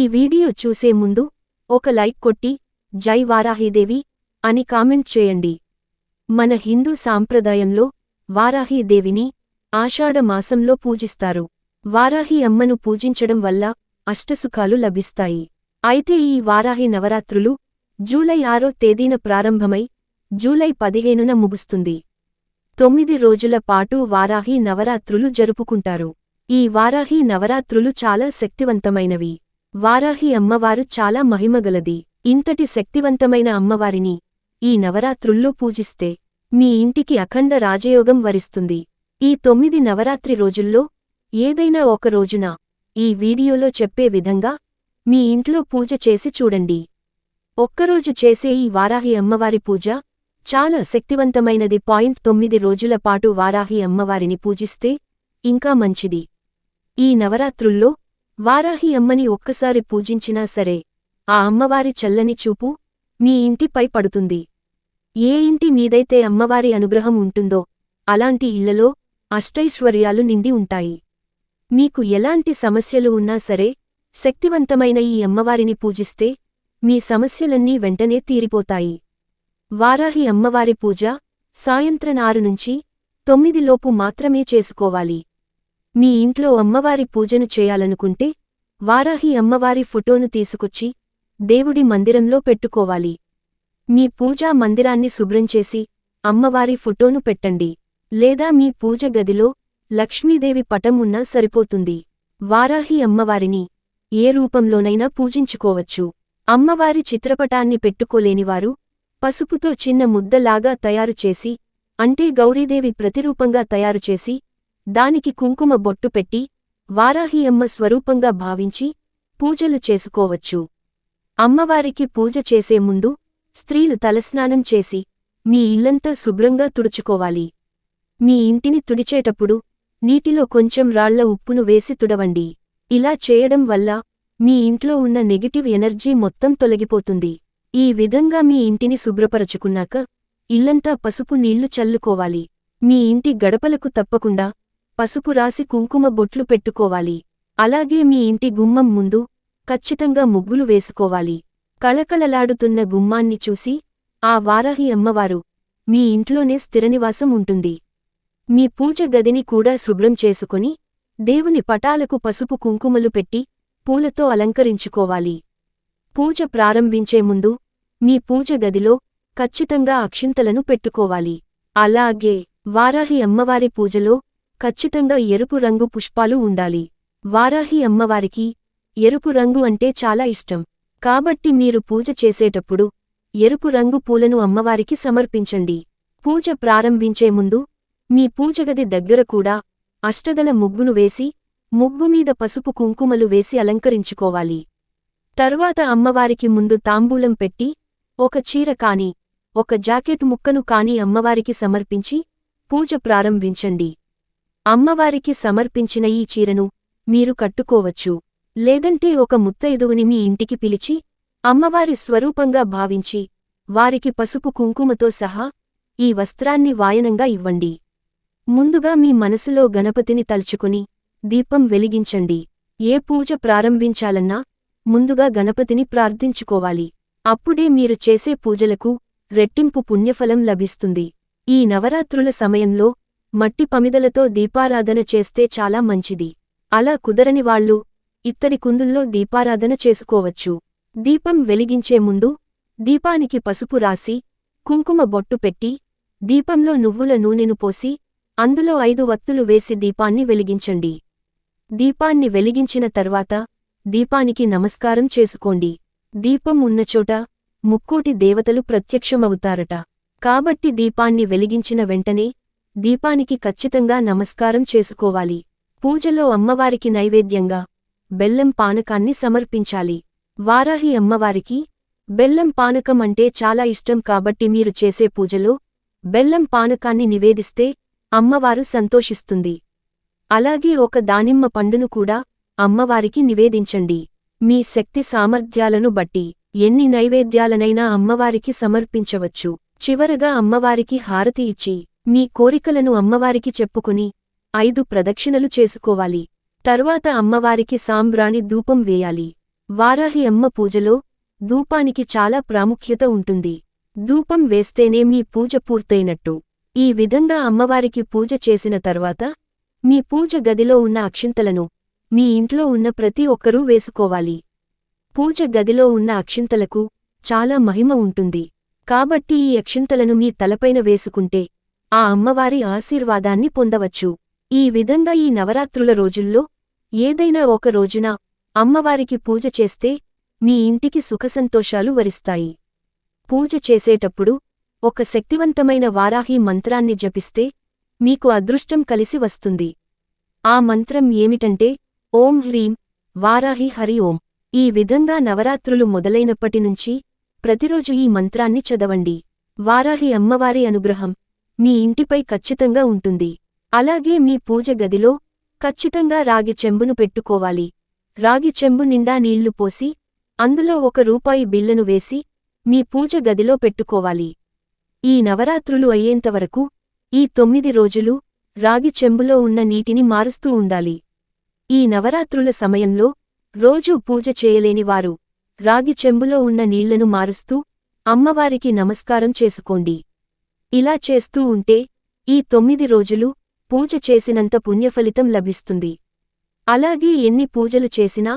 ఈ వీడియో చూసే ముందు ఒక లైక్ కొట్టి జై వారాహీదేవి అని కామెంట్ చేయండి. మన హిందూ సాంప్రదాయంలో వారాహీదేవిని ఆషాఢ మాసంలో పూజిస్తారు. వారాహి అమ్మను పూజించడం వల్ల అష్టసుఖాలు లభిస్తాయి. అయితే ఈ వారాహి నవరాత్రులు జూలై ఆరో తేదీన ప్రారంభమై జూలై పదిహేనున ముగుస్తుంది. తొమ్మిది రోజుల పాటు వారాహి నవరాత్రులు జరుపుకుంటారు. ఈ వారాహి నవరాత్రులు చాలా శక్తివంతమైనవి. వారాహి అమ్మవారు చాలా మహిమగలది. ఇంతటి శక్తివంతమైన అమ్మవారిని ఈ నవరాత్రుల్లో పూజిస్తే మీ ఇంటికి అఖండ రాజయోగం వరిస్తుంది. ఈ తొమ్మిది నవరాత్రి రోజుల్లో ఏదైనా ఒక రోజున ఈ వీడియోలో చెప్పే విధంగా మీ ఇంట్లో పూజ చేసి చూడండి. ఒక్కరోజు చేసే ఈ వారాహి అమ్మవారి పూజ చాలా శక్తివంతమైనది. పాయింట్ తొమ్మిది రోజుల పాటు వారాహి అమ్మవారిని పూజిస్తే ఇంకా మంచిది. ఈ నవరాత్రుల్లో వారాహి అమ్మని ఒక్కసారి పూజించినా సరే ఆ అమ్మవారి చల్లని చూపు మీ ఇంటిపై పడుతుంది. ఏ ఇంటి మీదైతే అమ్మవారి అనుగ్రహం ఉంటుందో అలాంటి ఇళ్ళలో అష్టైశ్వర్యాలు నిండి ఉంటాయి. మీకు ఎలాంటి సమస్యలు ఉన్నా సరే శక్తివంతమైన ఈ అమ్మవారిని పూజిస్తే మీ సమస్యలన్నీ వెంటనే తీరిపోతాయి. వారాహి అమ్మవారి పూజ సాయంత్రం ఆరు నుంచి తొమ్మిదిలోపు మాత్రమే చేసుకోవాలి. మీ ఇంట్లో అమ్మవారి పూజను చేయాలనుకుంటే వారాహి అమ్మవారి ఫోటోను తీసుకొచ్చి దేవుడి మందిరంలో పెట్టుకోవాలి. మీ పూజా మందిరాన్ని శుభ్రం చేసి అమ్మవారి ఫోటోను పెట్టండి. లేదా మీ పూజ గదిలో లక్ష్మీదేవి పటం ఉన్నా సరిపోతుంది. వారాహి అమ్మవారిని ఏ రూపంలోనైనా పూజించుకోవచ్చు. అమ్మవారి చిత్రపటాన్ని పెట్టుకోలేనివారు పసుపుతో చిన్న ముద్దలాగా తయారుచేసి అంటే గౌరీదేవి ప్రతిరూపంగా తయారుచేసి దానికి కుంకుమ బొట్టు పెట్టి వారాహి అమ్మ స్వరూపంగా భావించి పూజలు చేసుకోవచ్చు. అమ్మవారికి పూజ చేసే ముందు స్త్రీలు తలస్నానం చేసి మీ ఇల్లంతా శుభ్రంగా తుడుచుకోవాలి. మీ ఇంటిని తుడిచేటప్పుడు నీటిలో కొంచెం రాళ్ళ ఉప్పును వేసి తుడవండి. ఇలా చేయడం వల్ల మీ ఇంట్లో ఉన్న నెగిటివ్ ఎనర్జీ మొత్తం తొలగిపోతుంది. ఈ విధంగా మీ ఇంటిని శుభ్రపరచుకున్నాక ఇల్లంతా పసుపు నీళ్ళు చల్లుకోవాలి. మీ ఇంటి గడపలకు తప్పకుండా పసుపు రాసి కుంకుమ బొట్లు పెట్టుకోవాలి. అలాగే మీ ఇంటి గుమ్మం ముందు ఖచ్చితంగా ముగ్గులు వేసుకోవాలి. కళకళలాడుతున్న గుమ్మాన్ని చూసి ఆ వారాహి అమ్మవారు మీ ఇంట్లోనే స్థిరనివాసం ఉంటుంది. మీ పూజ గదిని కూడా శుభ్రం చేసుకుని దేవుని పటాలకు పసుపు కుంకుమలు పెట్టి పూలతో అలంకరించుకోవాలి. పూజ ప్రారంభించే ముందు మీ పూజ గదిలో ఖచ్చితంగా అక్షింతలను పెట్టుకోవాలి. అలాగే వారాహి అమ్మవారి పూజలో ఖచ్చితంగా ఎరుపు రంగు పుష్పాలు ఉండాలి. వారాహి అమ్మవారికి ఎరుపు రంగు అంటే చాలా ఇష్టం. కాబట్టి మీరు పూజ చేసేటప్పుడు ఎరుపు రంగు పూలను అమ్మవారికి సమర్పించండి. పూజ ప్రారంభించే ముందు మీ పూజగది దగ్గర కూడా అష్టదల ముగ్గును వేసి ముగ్గుమీద పసుపు కుంకుమలు వేసి అలంకరించుకోవాలి. తరువాత అమ్మవారికి ముందు తాంబూలం పెట్టి ఒక చీర కాని ఒక జాకెట్ ముక్కను కాని అమ్మవారికి సమర్పించి పూజ ప్రారంభించండి. అమ్మవారికి సమర్పించిన ఈ చీరను మీరు కట్టుకోవచ్చు. లేదంటే ఒక ముత్తైదువుని మీ ఇంటికి పిలిచి అమ్మవారి స్వరూపంగా భావించి వారికి పసుపు కుంకుమతో సహా ఈ వస్త్రాన్ని వాయనంగా ఇవ్వండి. ముందుగా మీ మనసులో గణపతిని తలుచుకుని దీపం వెలిగించండి. ఏ పూజ ప్రారంభించాలన్నా ముందుగా గణపతిని ప్రార్థించుకోవాలి. అప్పుడే మీరు చేసే పూజలకు రెట్టింపు పుణ్యఫలం లభిస్తుంది. ఈ నవరాత్రుల సమయంలో మట్టి పమిదలతో దీపారాధన చేస్తే చాలా మంచిది. అలా కుదరని వాళ్ళు ఇత్తడి కుందుల్లో దీపారాధన చేసుకోవచ్చు. దీపం వెలిగించే ముందు దీపానికి పసుపు రాసి కుంకుమ బొట్టు పెట్టి దీపంలో నువ్వుల నూనెను పోసి అందులో ఐదు వత్తులు వేసి దీపాన్ని వెలిగించండి. దీపాన్ని వెలిగించిన తర్వాత దీపానికి నమస్కారం చేసుకోండి. దీపం ఉన్నచోట ముక్కోటి దేవతలు ప్రత్యక్షమవుతారట. కాబట్టి దీపాన్ని వెలిగించిన వెంటనే దీపానికి ఖచ్చితంగా నమస్కారం చేసుకోవాలి. పూజలో అమ్మవారికి నైవేద్యంగా బెల్లం పానకాన్ని సమర్పించాలి. వారాహి అమ్మవారికి బెల్లం పానకం అంటే చాలా ఇష్టం కాబట్టి మీరు చేసే పూజలో బెల్లం పానకాన్ని నివేదిస్తే అమ్మవారు సంతోషిస్తుంది. అలాగే ఒక దానిమ్మ పండును కూడా అమ్మవారికి నివేదించండి. మీ శక్తి సామర్థ్యాలను బట్టి ఎన్ని నైవేద్యాలనైనా అమ్మవారికి సమర్పించవచ్చు. చివరగా అమ్మవారికి హారతి ఇచ్చి మీ కోరికలను అమ్మవారికి చెప్పుకుని ఐదు ప్రదక్షిణలు చేసుకోవాలి. తరువాత అమ్మవారికి సాంబ్రాణి ధూపం వేయాలి. వారాహి అమ్మ పూజలో ధూపానికి చాలా ప్రాముఖ్యత ఉంటుంది. ధూపం వేస్తేనే మీ పూజ పూర్తయినట్టు. ఈ విధంగా అమ్మవారికి పూజ చేసిన తర్వాత మీ పూజ గదిలో ఉన్న అక్షింతలను మీ ఇంట్లో ఉన్న ప్రతి ఒక్కరూ వేసుకోవాలి. పూజ గదిలో ఉన్న అక్షింతలకు చాలా మహిమ ఉంటుంది. కాబట్టి ఈ అక్షింతలను మీ తలపైన వేసుకుంటే ఆ అమ్మవారి ఆశీర్వాదాన్ని పొందవచ్చు. ఈ విధంగా ఈ నవరాత్రుల రోజుల్లో ఏదైనా ఒక రోజున అమ్మవారికి పూజ చేస్తే మీ ఇంటికి సుఖసంతోషాలు వరిస్తాయి. పూజ చేసేటప్పుడు ఒక శక్తివంతమైన వారాహి మంత్రాన్ని జపిస్తే మీకు అదృష్టం కలిసి వస్తుంది. ఆ మంత్రం ఏమిటంటే ఓం హ్రీం వారాహి హరి ఓం. ఈ విధంగా నవరాత్రులు మొదలైనప్పటినుంచి ప్రతిరోజు ఈ మంత్రాన్ని చదవండి. వారాహి అమ్మవారి అనుగ్రహం మీ ఇంటిపై ఖచ్చితంగా ఉంటుంది. అలాగే మీ పూజ గదిలో ఖచ్చితంగా రాగి చెంబును పెట్టుకోవాలి. రాగి చెంబు నిండా నీళ్ళు పోసి అందులో ఒక రూపాయి బిల్లును వేసి మీ పూజ గదిలో పెట్టుకోవాలి. ఈ నవరాత్రులు అయ్యేంతవరకు ఈ తొమ్మిది రోజులు రాగి చెంబులో ఉన్న నీటిని మారుస్తూ ఉండాలి. ఈ నవరాత్రుల సమయంలో రోజూ పూజ చేయలేని వారు రాగి చెంబులో ఉన్న నీళ్ళను మారుస్తూ అమ్మవారికి నమస్కారం చేసుకోండి. ఇలా చేస్తూ ఉంటే ఈ తొమ్మిది రోజులు పూజ చేసినంత పుణ్యఫలితం లభిస్తుంది. అలాగే ఎన్ని పూజలు చేసినా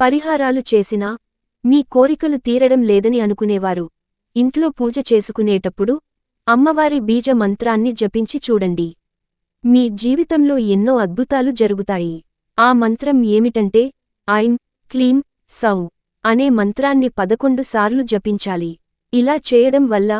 పరిహారాలు చేసినా మీ కోరికలు తీరడం లేదని అనుకునేవారు. ఇంట్లో పూజ చేసుకునేటప్పుడు అమ్మవారి బీజ మంత్రాన్ని జపించి చూడండి. మీ జీవితంలో ఎన్నో అద్భుతాలు జరుగుతాయి. ఆ మంత్రం ఏమిటంటే ఐం క్లీం సౌ అనే మంత్రాన్ని పదకొండు సార్లు జపించాలి. ఇలా చేయడం వల్ల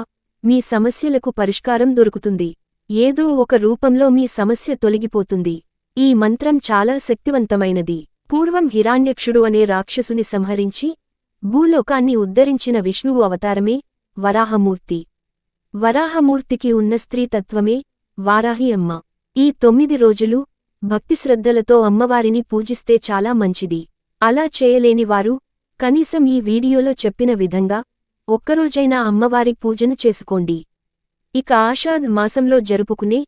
మీ సమస్యలకు పరిష్కారం దొరుకుతుంది. ఏదో ఒక రూపంలో మీ సమస్య తొలగిపోతుంది. ఈ మంత్రం చాలా శక్తివంతమైనది. పూర్వం హిరాణ్యక్షుడు అనే రాక్షసుని సంహరించి భూలోకాన్ని ఉద్ధరించిన విష్ణువు అవతారమే వరాహమూర్తి. వరాహమూర్తికి ఉన్న స్త్రీతత్వమే వారాహి అమ్మ. ఈ తొమ్మిది రోజులు భక్తిశ్రద్ధలతో అమ్మవారిని పూజిస్తే చాలా మంచిది. అలా చేయలేనివారు కనీసం ఈ వీడియోలో చెప్పిన విధంగా ఒక్కరోజైనా అమ్మవారి పూజను చేసుకోండి. ఇక ఆషాఢ్ మాసంలో జరుపుకునే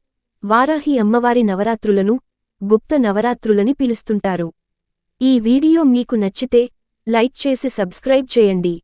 వారాహి అమ్మవారి నవరాత్రులను గుప్త నవరాత్రులని పిలుస్తుంటారు. ఈ వీడియో మీకు నచ్చితే లైక్ చేసి సబ్స్క్రైబ్ చేయండి.